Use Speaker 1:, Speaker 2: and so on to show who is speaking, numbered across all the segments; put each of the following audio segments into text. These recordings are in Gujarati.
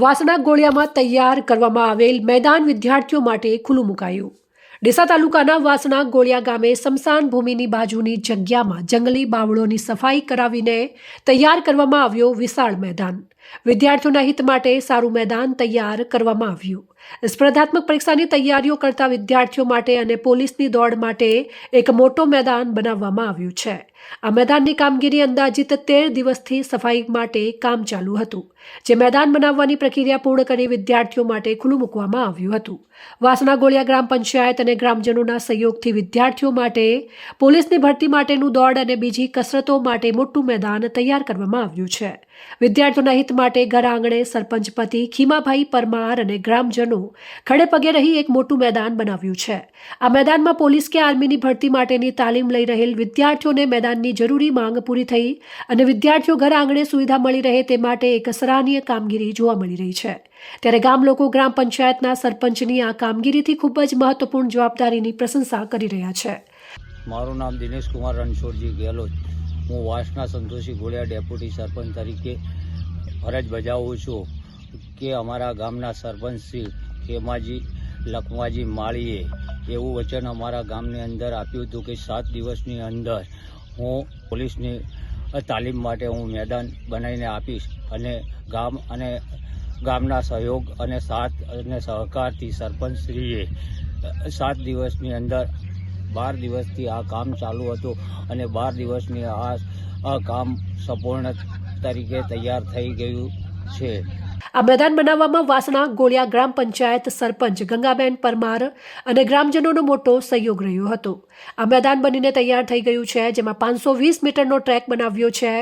Speaker 1: વાસણા ગોળિયામાં તૈયાર કરવામાં આવેલ મેદાન વિદ્યાર્થીઓ માટે ખુલ્લું મુકાયું. ડીસા તાલુકાના વાસણા ગોળિયા ગામે સ્મશાન ભૂમિની બાજુની જગ્યામાં જંગલી બાવળોની સફાઈ કરાવીને તૈયાર કરવામાં આવ્યો વિશાળ મેદાન. વિદ્યાર્થીઓના હિત માટે સારું મેદાન તૈયાર કરવામાં આવ્યું. સ્પર્ધાત્મક પરીક્ષાની તૈયારીઓ કરતા વિદ્યાર્થીઓ માટે અને પોલીસની દોડ માટે એક મોટો મેદાન બનાવવામાં આવ્યું છે. આ મેદાનની કામગીરી અંદાજિત તેર દિવસથી સફાઈ માટે કામ ચાલુ હતું, જે મેદાન બનાવવાની પ્રક્રિયા પૂર્ણ કરી વિદ્યાર્થીઓ માટે ખુલ્લું મૂકવામાં આવ્યું હતું. વાસણા ગોળિયા ગ્રામ પંચાયત અને ગ્રામજનોના સહયોગથી વિદ્યાર્થીઓ માટે, પોલીસની ભરતી માટેનું દોડ અને બીજી કસરતો માટે મોટું મેદાન તૈયાર કરવામાં આવ્યું છે. વિદ્યાર્થીઓના હિત માટે ઘર આંગણે સરપંચ પતિ ખીમાભાઈ પરમાર અને ગ્રામજનો ખડે પગે રહી એક મોટું મેદાન બનાવ્યું છે. આ મેદાનમાં પોલીસ કે આર્મીની ભરતી માટેની તાલીમ લઈ રહેલ વિદ્યાર્થીઓને મેદાનની જરૂરી માંગ પૂરી થઈ અને વિદ્યાર્થીઓ ઘર આંગણે સુવિધા મળી રહે તે માટે એક સરાહનીય કામગીરી જોવા મળી રહી છે. ત્યારે ગામ લોકો ગ્રામ પંચાયતના સરપંચની આ કામગીરીથી ખૂબ જ મહત્વપૂર્ણ જવાબદારીની પ્રશંસા કરી રહ્યા છે.
Speaker 2: મારું નામ દિનેશ કુમાર રણછોડજી ગેહલોત. હું વાસના સંતોષી ગોળિયા ડેપ્યુટી સરપંચ તરીકે ફરજ બજાવું છું કે અમારા ગામના સરપંચ શ્રી ખેમાજી, લખમાજી માળીએ એવું વચન અમારા ગામની અંદર આપ્યું હતું કે સાત દિવસની અંદર હું પોલીસની તાલીમ માટે હું મેદાન બનાવીને આપીશ અને ગામ અને ગામના સહયોગ અને સાથ અને સહકારથી સરપંચશ્રીએ સાત દિવસની અંદર બાર દિવસથી આ કામ ચાલુ હતું અને બાર દિવસની આ કામ સંપૂર્ણ તરીકે તૈયાર થઈ ગયું છે.
Speaker 1: આ મેદાન બનાવવામાં વાસણા, ગોળિયા ગ્રામ પંચાયત સરપંચ ગંગાબેન પરમાર અને ગ્રામજનોનો મોટો સહયોગ રહ્યો હતો. આ મેદાન બનીને તૈયાર થઈ ગયું છે, જેમાં પાંચસો વીસ મીટરનો ટ્રેક બનાવ્યો છે.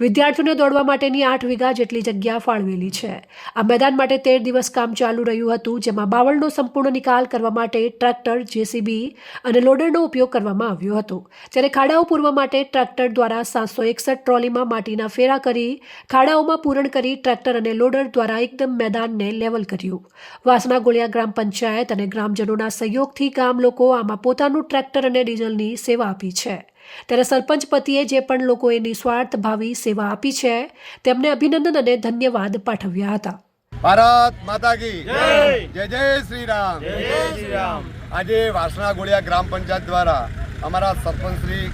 Speaker 1: વિદ્યાર્થીઓને દોડવા માટેની આઠ વીઘા જેટલી જગ્યા ફાળવેલી છે. આ મેદાન માટે તેર દિવસ કામ ચાલુ રહ્યું હતું, જેમાં બાવળનો સંપૂર્ણ નિકાલ કરવા માટે ટ્રેક્ટર, જેસીબી અને લોડરનો ઉપયોગ કરવામાં આવ્યો હતો. ત્યારે ખાડાઓ પૂરવા માટે ટ્રેક્ટર દ્વારા સાતસો એકસઠ ટ્રોલીમાં માટીના ફેરા કરી ખાડાઓમાં પૂરણ કરી ટ્રેક્ટર અને લોડર દ્વારા એકદમ મેદાનને લેવલ કર્યું. વાસણા ગોળિયા ગ્રામ પંચાયત અને ગ્રામજનોના સહયોગથી ગામ લોકો આમાં પોતાનું ટ્રેક્ટર અને ડીઝલની સેવા આપી છે. ત્યારે સરપંચ પતિએ જે પણ લોકોએ નિસ્વાર્થ ભાવી સેવા આપી છે તેમને અભિનંદન અને ધન્યવાદ પાઠવ્યા હતા.
Speaker 3: ભારત માતા કી જય જય શ્રી રામ. આજે વાસણા ગોળિયા ગ્રામ પંચાયત દ્વારા અમારા સરપંચ શ્રી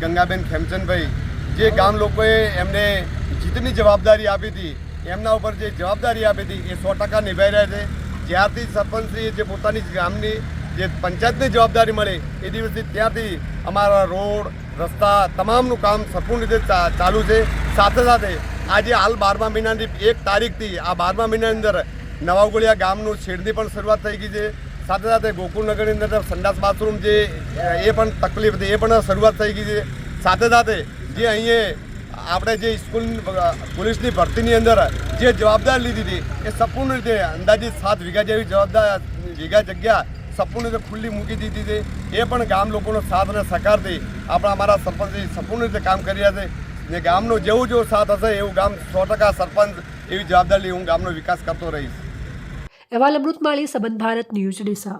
Speaker 3: ગંગાબેન ખેમચંદભાઈ જે ગામ લોકોએ એમને જીતની જવાબદારી આપી હતી એમના ઉપર જે જવાબદારી આપી હતી, એ સો ટકા નિભાઈ રહ્યા છે. જ્યારથી સરપંચશ્રીએ જે પોતાની ગામની જે પંચાયતની જવાબદારી મળે, એ દિવસથી ત્યાંથી અમારા રોડ, રસ્તા, તમામનું કામ સંપૂર્ણ રીતે ચાલુ છે. સાથે સાથે આજે હાલ બારમા મહિનાની એક તારીખથી આ બારમા મહિનાની અંદર નવાગોળિયા ગામનું શેડની પણ શરૂઆત થઈ ગઈ છે. સાથે સાથે ગોકુળનગરની અંદર સંડાસ બાથરૂમ જે, એ પણ તકલીફ હતી, એ પણ શરૂઆત થઈ ગઈ છે. સાથે સાથે જે અહીંયા આપણે જે સ્કૂલ, પોલીસની ભરતીની અંદર જે જવાબદારી લીધી હતી, એ સંપૂર્ણ રીતે અંદાજિત સાત વીઘા જેવી જવાબદાર વીઘા જગ્યા સંપૂર્ણ રીતે ખુલ્લી મૂકી દીધી હતી. એ પણ ગામ લોકોનો સાથ અને સહકારથી આપણા અમારા સરપંચથી સંપૂર્ણ રીતે કામ કરી રહ્યા છે. ને ગામનો જેવું જેવો સાથ હશે, એવું ગામ સો ટકા સરપંચ એવી જવાબદારી હું ગામનો વિકાસ કરતો રહીશ.
Speaker 1: અહેવાલ અમૃતમાળી, સંબંધ ભારત ન્યૂઝ, ડીસા.